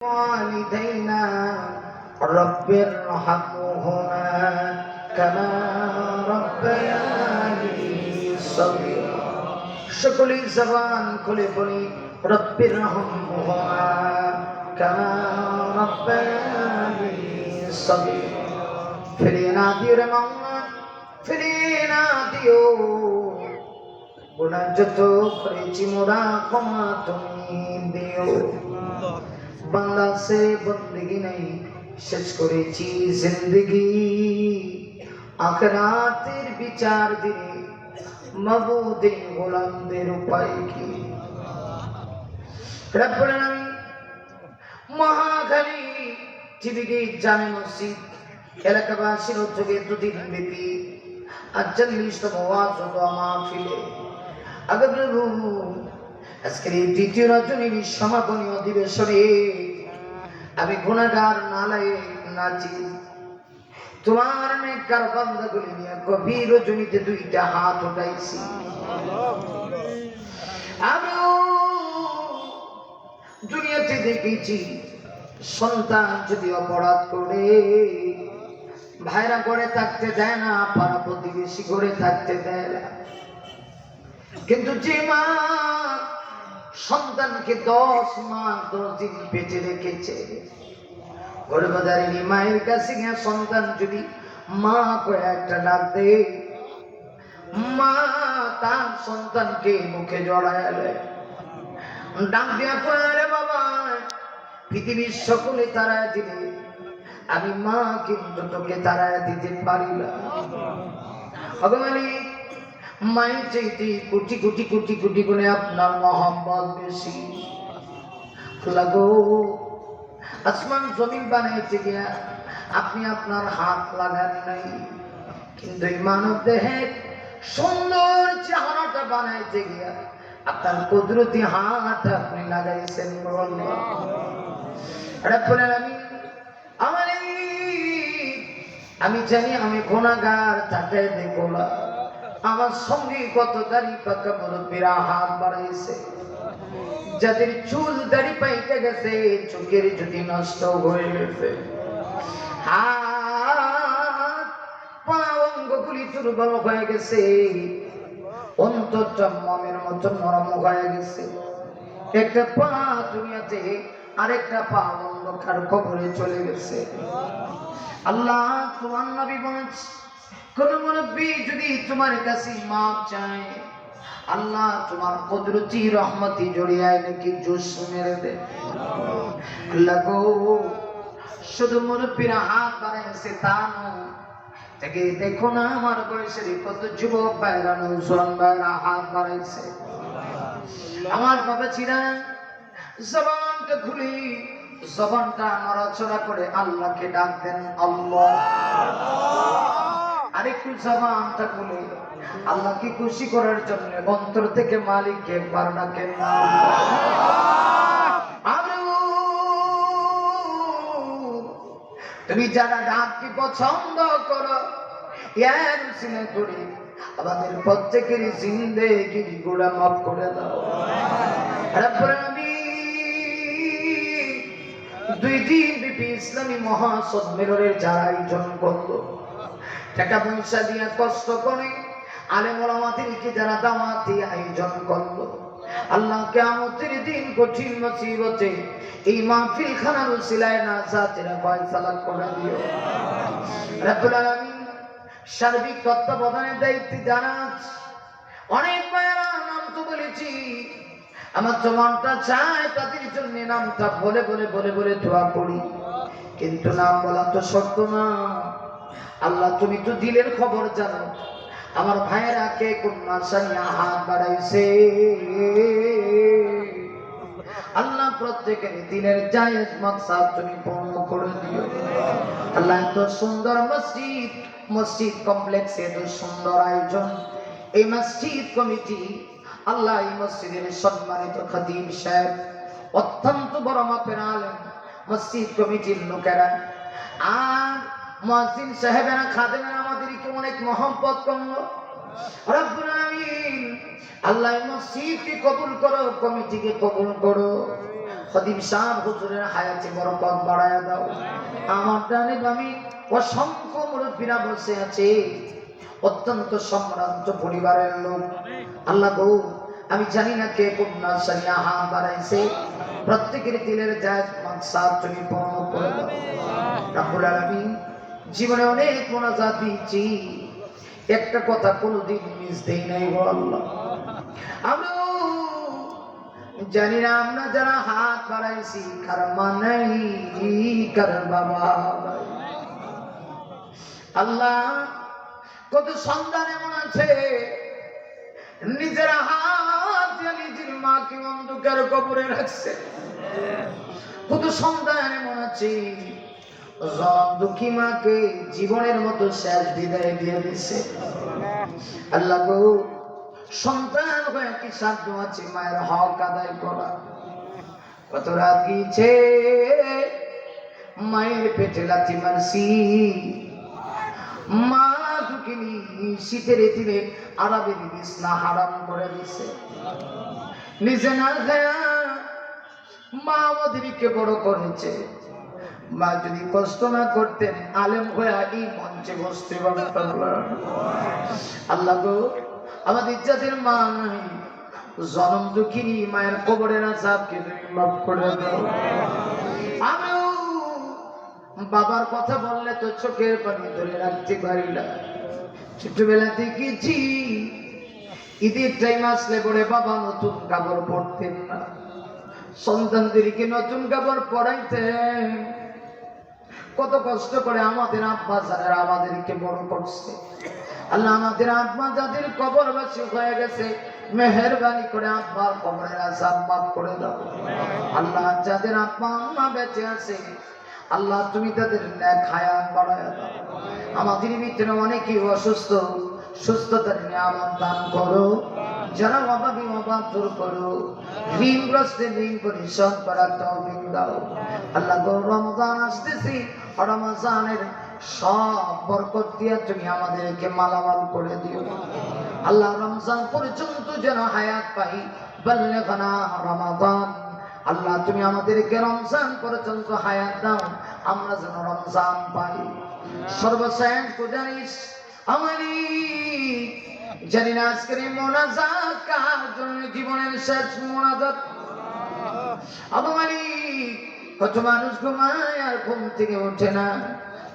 والدينا رب ارحمهما كما ربياني صغيرا সকলেই জবান খুলে বলি রব্বির রহমহুমা কামা রব্বায়ানি সগীরা ফিরিয়ে না দিও রে মাওলা ফিরিয়ে না দিও গুনাহ যত করেছি মোরা ক্ষমা তুমি দিও বাংলা সে বন্দগি নেই। শেষ করেছি জিন্দগি। আখরাতের বিচার দিনে মবুদে গোলামদের উপায় কি? রব্বুল আলামিন মহাখালী টিভিকে জামে মসজিদ, এলাকাবাসীর উদ্যোগে দুদিন ব্যাপী আটচল্লিশতম ওয়াজ মাহফিলে আগে প্রভু আজকের এই দ্বিতীয় রজনীর সমাপনী অধিবেশনে আমি গুণাগার নালায় নাচি। তোমার নেককার বান্দাগুলি নিয়ে গভীর রজনীতে দুইটা হাত উঠাইছি। আমিও দুনিয়াতে দেখেছি, সন্তান যদি অপরাধ করে, ভাইরা করে থাকতে দেয় না, পাড়া প্রতিবেশী করে থাকতে দেয় না। কিন্তু যে মা সন্তানকে দশ মাস, দশ দিন পেটে রেখেছে। গর্ভধারিণী মায়ের কাছে গিয়ে সন্তান যদি মা করে একটা ডাক দে মা তার সন্তানকে মুখে জড়ায় ডাক দিয়া করে বাবা, পৃথিবীর সকলে তারা দিলে, আমি মা কিন্তু তোকে তারা দিতে পারি না। ভগবানী মায়ের চাইতে কোটি কোটি কোটি কোটি গুণে আপনার মহম্মদ বেশি। লাগো, আসমান জমিন বানাইতে গিয়া আপনি আপনার হাত লাগান নাই। কিন্তু মানব দেহের সুন্দর চেহারাটা বানাইতে গিয়া আপনার কুদরতি হাত আপনি লাগাইছেন আমি, আমার আমি জানি আমি গুণাগার তাকে দেখো না। আমার সঙ্গে কত দাড়ি পাকা মুরব্বীরা হাত বাড়াইছে। যাদের চুল দাড়ি পাইতে গেছে, চোখের যদি নষ্ট হয়ে গেছে। মমের একটা পা দুনিয়াতে কবরে চলে গেছে। আল্লাহ তোমার নবী বলছে কোন মুরব্বী যদি তোমার কাছে মাপ চায়, আল্লাহ তোমার কুদরতি রহমতি জড়িয়ায় নাকি জোশ মেরে দে আল্লাহ গো, শুধু মুরব্বীরা হাত বাড়াইছে তা নয়। দেখো না আমার বয়সের কত যুবক ভাইরা নৌসন ভাইরা হাত বাড়াইছে। আমার বাবা ছিলেন জবানটা খুলি, জবানটা নড়াচড়া করে আল্লাহকে ডাক দেন আল্লাহ। আরেকটু জবানটা খুলে। আল্লাহকে খুশি করার জন্য অন্তর থেকে মালিককে ডাকেন আল্লাহ তুমি যারা ডাককে পছন্দ করো ইয়ার সিনে করে আমাদের প্রত্যেকের জিন্দেগির গোড়া মাফ করে দাও। দুই দিন ব্যাপী ইসলামী মহাসম্মেলনের যারা আয়োজন করল টাকা পয়সা দিয়ে কষ্ট করে আলেমুলামাদেরকে যারা দাওয়াতি আয়োজন করল? আল্লাহ কেমতের দিন কঠিন মুসিবতে এই মাহফিল খানার উসিলায় না জাতিরা ফয়সালা করে দিও। রব্বুল আলামিন সার্বিক তত্ত্বাবধানের দায়িত্বে আছে, অনেক মায়েরা নাম তো বলেছি আমার তো মনটা চায় তাদের জন্য নামটা বলে বলে বলে বলে দোয়া করি। কিন্তু নাম বলা তো সত্য না। আল্লাহ, তুমি তো দিলের খবর জানো। আমার ভাইয়েরা কে কোন আশা হাত বাড়াইছে? আল্লাহ, প্রত্যেকের দিনের জায়েজ মাকসাদ তুমি পূর্ণ করে দিও। আল্লাহ, এত সুন্দর মসজিদ মসজিদ কমপ্লেক্সে এত সুন্দর আয়োজন। এই মসজিদ কমিটি আল্লাহ, এই মসজিদের সম্মানিত খতিব সাহেব, অত্যন্ত বড় মাপের আলেম। মসজিদ কমিটির লোকেরা, আর মসজিদ সাহেবেরা, খাদেমেরা আমাদেরকে অনেক মহব্বত করল। রব্বুল আলামিন, আল্লাহ মসজিদকে কবুল করো, কমিটিকে কবুল করো। খদিম সাহ হুজুরের হায়াতে বরকত বাড়ায় দাও। আমার ডানে বামে অসংখ্য মুরব্বীরা বসে আছে। অত্যন্ত সম্ভ্রান্ত পরিবারের লোক। আল্লাহ গো, আমি জানি না কে কোন নার্সারিয়া বাড়াইছে প্রত্যেকের দিলের যায় মাকসাদ তুমি পূর্ণ করে দাও রাব্বুল আলামিন জীবনে অনেক মোনাজাত দিয়েছি। একটা কথা কোনোদিন মিস দেই নাই গো আল্লাহ। আমরা জানি না আমরা যারা হাত বাড়াইছি, কার মা নাই কার বাবা। আল্লাহ, কত সন্তান এমন আছে, নিজের হাত নিজের মাকে অন্ধকার কবরে রাখছে। কত সন্তান এমন আছে জনম দুঃখী মাকে জীবনের মতো শেষ বিদায় দিয়ে দিচ্ছে আল্লাহ গো, সন্তান হয়ে কি সাধ্য আছে মায়ের হক আদায় করা? কত রাত গিয়েছে, মায়ের পেটে লাথি মারছি। মা দুঃখিনী শীতের দিনে আরবের বিছনা হারাম করে দিছে নিজে না খায়া মা আমাদেরকে বড় করেছে। মা যদি কষ্ট না করতেন, আলেম হয়ে এই মঞ্চে বসতে পারতাম। আল্লাহ গো, আমাদের ইজ্জাতের মা নাই। জনম দুঃখিনী, মায়ের কবরের আজাবকে তুমি মাফ করে দাও। আমিও বাবার কথা বললে তো চোখের পানি ধরে রাখতে পারি না। ছোটবেলা দেখেছি, ঈদের টাইম আসলে পরে বাবা নতুন কাপড় পরতেন না। সন্তানদেরকে নতুন কাপড় পরাইতেন। কত কষ্ট করে আমাদের আব্বা যারা আমাদেরকে বড় করছে। আল্লাহ আমাদের আব্বা যাদের কবর কবরবাসী হয়ে গেছে, মেহরবানি করে আব্বার কবরের আসাব মাফ করে দাও। আল্লাহ যাদের আব্বা আম্মা বেঁচে আছে, আল্লাহ তুমি তাদের ন্যাক হায়াত বাড়ায় দাও। আমাদের ভিতরে অনেকেই অসুস্থ, সুস্থতার নিয়ামত দান করো। যারা অভাবী অভাব দূর করো, ঋণগ্রস্তে ঋণ করার তৌফিক দাও। আল্লাহ রমজান আসতেছি, রমজানের সব বরকত তুমি আমাদেরকে মালামাল করে দিও। আল্লাহ রমজান পর্যন্ত যেন হায়াত পাই। বল্লেখানা রমাদান। আল্লাহ তুমি আমাদেরকে রমজান পর্যন্ত হায়াত দাও, আমরা যেন রমজান পাই। সর্বশেষ জানিস আমারই জানি না আজকের মোনাজাত কার জন্য জীবনের শেষ মোনাজাত। কত মানুষ ঘুমায় আর ঘুম থেকে ওঠে না।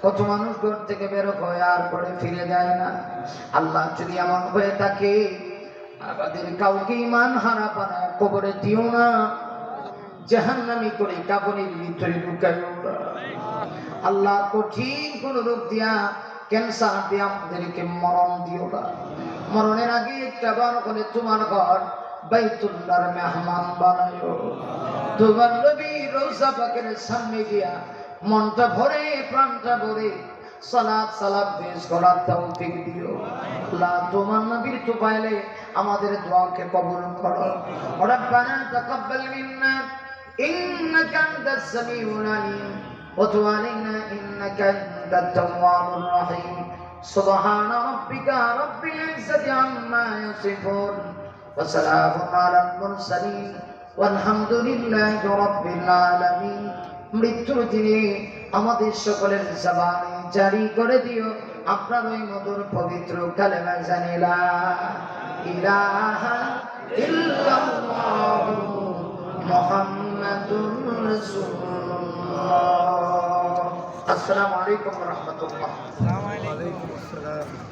কত মানুষ ঘর থেকে বের হয় আর পরে ফিরে যায় না। আল্লাহ যদি এমন হয়ে থাকে, আমাদের কাউকে ইমান হারা বানায় কবরে দিও না। জাহান্নামি করে কাপড়ের ভিতরে ঢুকাইও আল্লাহ কঠিন কোন রোগ দিয়া ক্যান্সার দিয়ে আমাদেরকে মরণ দিও না। মরণের আগে একটাবার করে তোমার ঘর বাইতুল্লার মেহমান বানায় তোমার নবী রোজা পাকের সামনে গিয়া মনটা ভরে, প্রাণটা ভরে সালাদ সালাদ করার দিও। লা তোমার নবীর তো পাইলে আমাদের দোয়াকে কবুল করো। রব্বানা তাকাব্বাল মিন্না, ইন্নাকা আনতাস সামিউল আলিম, ওয়া তুব ইন্নাকা আনতাত তাওয়াবুর রহিম। سبحان ربك رب العزة عما يصفون وسلام على المرسلين والحمد لله رب العالمين মৃত্যুর দিনে আমাদের সকলের জবানে জারি করে দিও আপনার ওই মধুর পবিত্র কালেমা জানিলা ইলাহা ইল্লাল্লাহু মুহাম্মাদুর রাসূলুল্লাহ আসসালামু আলাইকুম ওয়া রাহমাতুল্লাহ ওয়ালাইকুম আসসালাম